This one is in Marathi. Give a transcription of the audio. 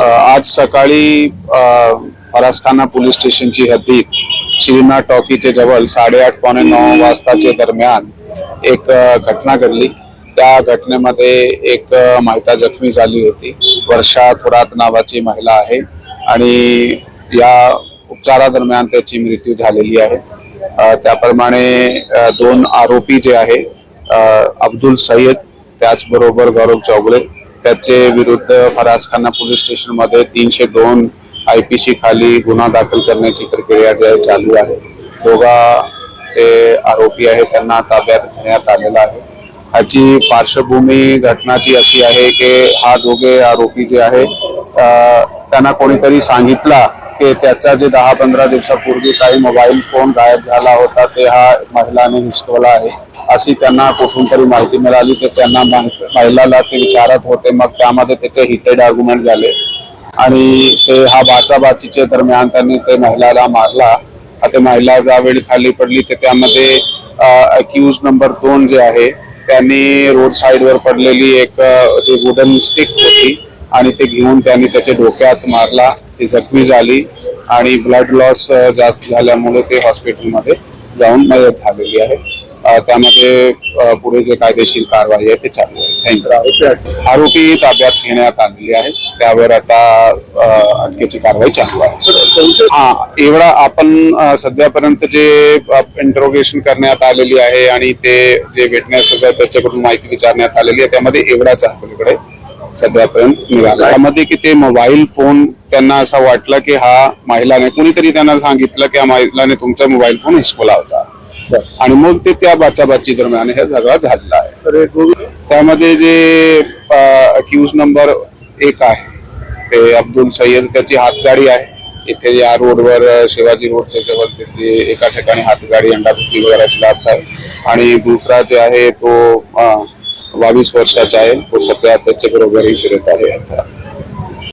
आज सकाळी फरासखाना पोलीस स्टेशनची हद्दीत श्रीनाथ टॉकीचे जवळ साडेआठ पावणे नऊ वाजताच्या दरम्यान एक घटना घडली. त्या घटनेमध्ये एक महिला जखमी झाली होती. वर्षा थोरात नावाची महिला आहे आणि या उपचारादरम्यान त्याची मृत्यू झालेली आहे. त्याप्रमाणे दोन आरोपी जे आहे अब्दुल सय्यद त्याचबरोबर गौरव चौगले त्याचे विरुद्ध फरासखाना पोलीस स्टेशनमध्ये तीनशे दोन आय पी सी खाली गुन्हा दाखल करण्याची प्रक्रिया जी आहे चालू आहे. दोघा ते आरोपी आहे त्यांना ताब्यात घेण्यात आलेला आहे. ह्याची पार्श्वभूमी घटनाची अशी आहे की हा दोघे आरोपी जे आहे त्यांना कोणीतरी सांगितला की त्याचा जे दहा पंधरा दिवसापूर्वी काही मोबाईल फोन गायब झाला होता ते हा महिलाने हिसकवला आहे. अशी त्यांना कुठून तरी माहिती मिळाली तर त्यांना माहित- महिलाला ते विचारत होते. मग त्यामध्ये त्याचे हिटेड आर्ग्युमेंट झाले. आणि ते हा बाचाबाचीच्या दरम्यान त्यांनी ते महिलाला मारला. आता महिला ज्यावेळी खाली पडली तर त्यामध्ये अक्यूज नंबर दोन जे आहे त्यांनी रोड साईडवर पडलेली एक जे वुडन स्टिक होती आणि ते घेऊन त्यांनी त्याच्या डोक्यात मारला. ती जखमी झाली आणि ब्लड लॉस जास्त झाल्यामुळे ते हॉस्पिटलमध्ये जाऊन मदत झालेली आहे. त्यामध्ये पुढे जे कायदेशीर कारवाई आहे ते चालू आहे. थँक्यू आरोपी ताब्यात घेण्यात आलेली आहे. त्यावर आता अटकेची कारवाई चालू आहे. हा एवढा आपण सध्यापर्यंत जे इंटरोगेशन करण्यात आलेली आहे आणि ते जे विटनेसेस आहेत त्याच्याकडून माहिती विचारण्यात आलेली आहे त्यामध्ये एवढाच आपल्याकडे. सध्यापर्यंत मिळाला. त्यामध्ये की ते मोबाईल फोन त्यांना असं वाटलं की हा महिलाने कुणीतरी त्यांना सांगितलं की हा महिलाने तुमचा मोबाईल फोन हिसकवला होता. आणि मग ते त्या बाचाबाची दरम्यान हे सगळं झालेलं आहे. त्यामध्ये जे अक्यूज नंबर एक आहे ते अब्दुल सय्यद त्याची हातगाडी आहे. इथे या रोडवर शिवाजी रोडच्या जवळ तिथे एका ठिकाणी हातगाडी अंडाभुक्ती वगैरे आहे आणि दुसरा जे आहे तो बावीस वर्षाचा आहे तो सध्या त्याच्या बरोबरही फिरत आहे आता.